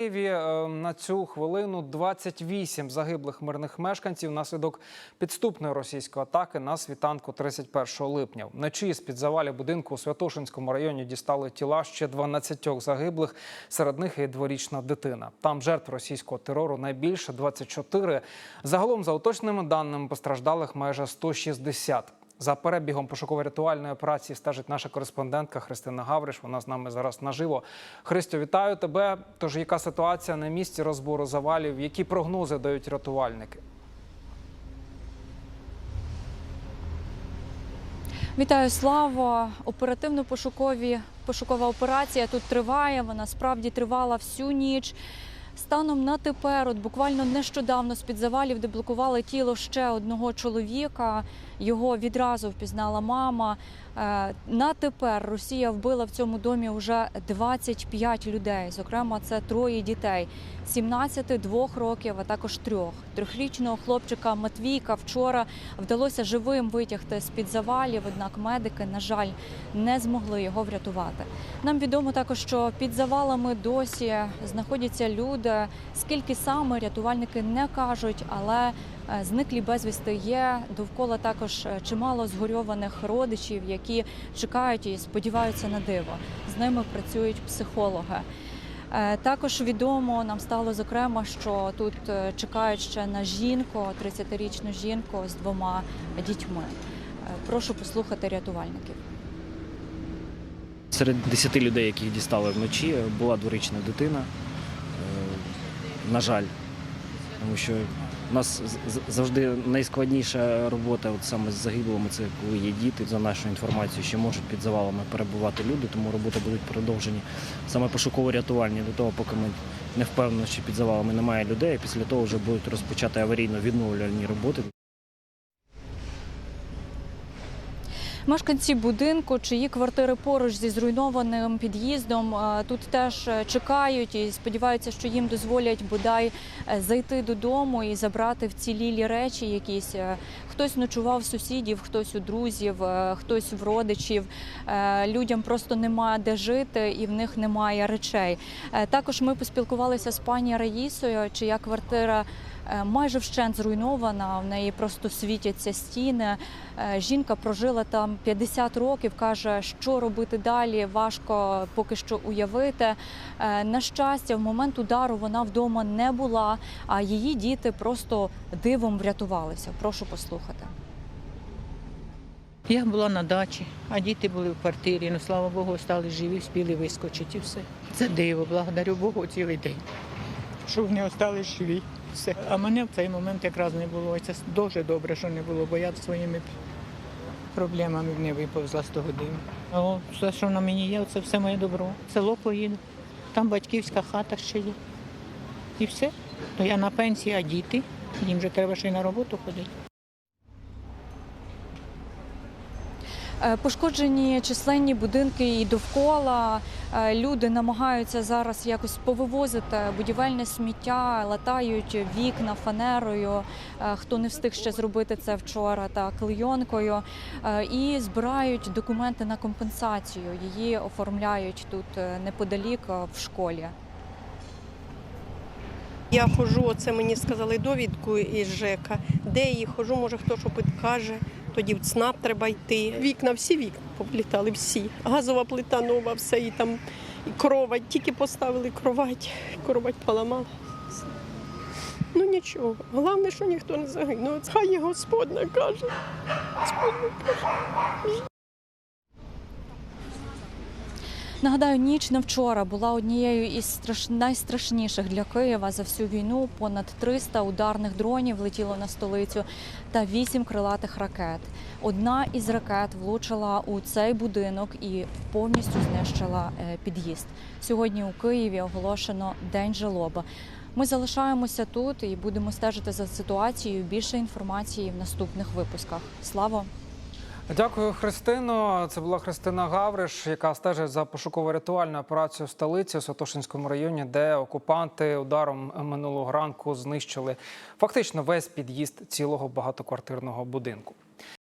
Е, на цю хвилину 28 загиблих мирних мешканців внаслідок підступної російської атаки на світанку 31 липня. Вночі з під завалів будинку у Святошинському районі дістали тіла ще 12 загиблих. Серед них і дворічна дитина. Там жертв російського терору найбільше 24. Загалом, за уточненими даними, постраждалих майже 160. За перебігом пошуково-рятувальної операції стежить наша кореспондентка Христина Гавриш. Вона з нами зараз наживо. Христю, вітаю тебе. Тож яка ситуація на місці розбору завалів? Які прогнози дають рятувальники? Вітаю, Славо! Оперативно-пошукові пошукова операція тут триває. Вона справді тривала всю ніч. Станом на тепер, от буквально нещодавно з під завалів деблокували тіло ще одного чоловіка. Його відразу впізнала мама. Е, На тепер Росія вбила в цьому домі вже 25 людей. Зокрема, це троє дітей: 17, 2 років, а також трьох. Трьохрічного хлопчика Матвійка вчора вдалося живим витягти з під завалів. Однак медики, на жаль, не змогли його врятувати. Нам відомо також, що під завалами досі знаходяться люди. Скільки саме рятувальники не кажуть, але е, зниклі безвісти є. Довкола також е, чимало згорьованих родичів, які чекають і сподіваються на диво. З ними працюють психологи. Е, Також відомо нам стало зокрема, що тут е, чекають ще на жінку, 30-річну жінку з двома дітьми. Е, Прошу послухати рятувальників. Серед 10 людей, яких дістали вночі, була дворічна дитина. На жаль, тому що у нас завжди найскладніша робота от саме з загиблими, це коли є діти, за нашою інформацією, ще можуть під завалами перебувати люди, тому роботи будуть продовжені саме пошуково-рятувальні до того, поки ми не впевнені, що під завалами немає людей, після того вже будуть розпочати аварійно-відновлювальні роботи. Мешканці будинку, чиї квартири поруч зі зруйнованим під'їздом, е, тут теж е, чекають і сподіваються, що їм дозволять бодай е, зайти додому і забрати вцілілі речі. Якісь хтось ночував сусідів, хтось у друзів, хтось в родичів. Людям просто немає де жити і в них немає речей. Також ми поспілкувалися з пані Раїсою, чия квартира. Е, Майже вщент зруйнована, в неї просто світяться стіни. Е, Жінка прожила там 50 років, каже, що робити далі, важко поки що уявити. Е, На щастя, в момент удару вона вдома не була, а її діти просто дивом врятувалися. Прошу послухати. Я була на дачі, а діти були в квартирі. Ну слава Богу, стали живі, спіли вискочити і все. Це диво, благодарю Богу цілий день. Що вони остались живі. Все. А мене в цей момент якраз не було. Це дуже добре, що не було, бо я своїми проблемами не виповзла з того диму. А все, що на мені є, це все моє добро. Село поїду. Там батьківська хата ще є. І все. То я на пенсії, а діти. Їм же треба ще й на роботу ходити. Пошкоджені численні будинки і довкола. Е, Люди намагаються зараз якось повивозити будівельне сміття, латають вікна фанерою. е, Хто не встиг ще зробити це вчора, та клейонкою. Е, І збирають документи на компенсацію. Її оформляють тут е, неподалік е, в школі. Я ходжу, оце мені сказали довідку із ЖЕКа. Де її ходжу, може хто що підкаже. Тоді в ЦНАП треба йти. Вікна, всі вікна повлітали, всі. Газова плита нова, все і там і кровать. Тільки поставили кровать, кровать поламала. Ну нічого. Головне, що ніхто не загинув. Хай Господь накаже. Господь накаже. Нагадаю, ніч на вчора була однією із страш... найстрашніших для Києва за всю війну. Понад 300 ударних дронів летіло на столицю та 8 крилатих ракет. Одна із ракет влучила у цей будинок і повністю знищила е, під'їзд. Сьогодні у Києві оголошено день жалоби. Ми залишаємося тут і будемо стежити за ситуацією. Більше інформації в наступних випусках. Слава! Дякую, Христино. Це була Христина Гавриш, яка стежить за пошуково-рятувальною операцією в столиці у Сатошинському районі, де окупанти ударом минулого ранку знищили фактично весь під'їзд цілого багатоквартирного будинку.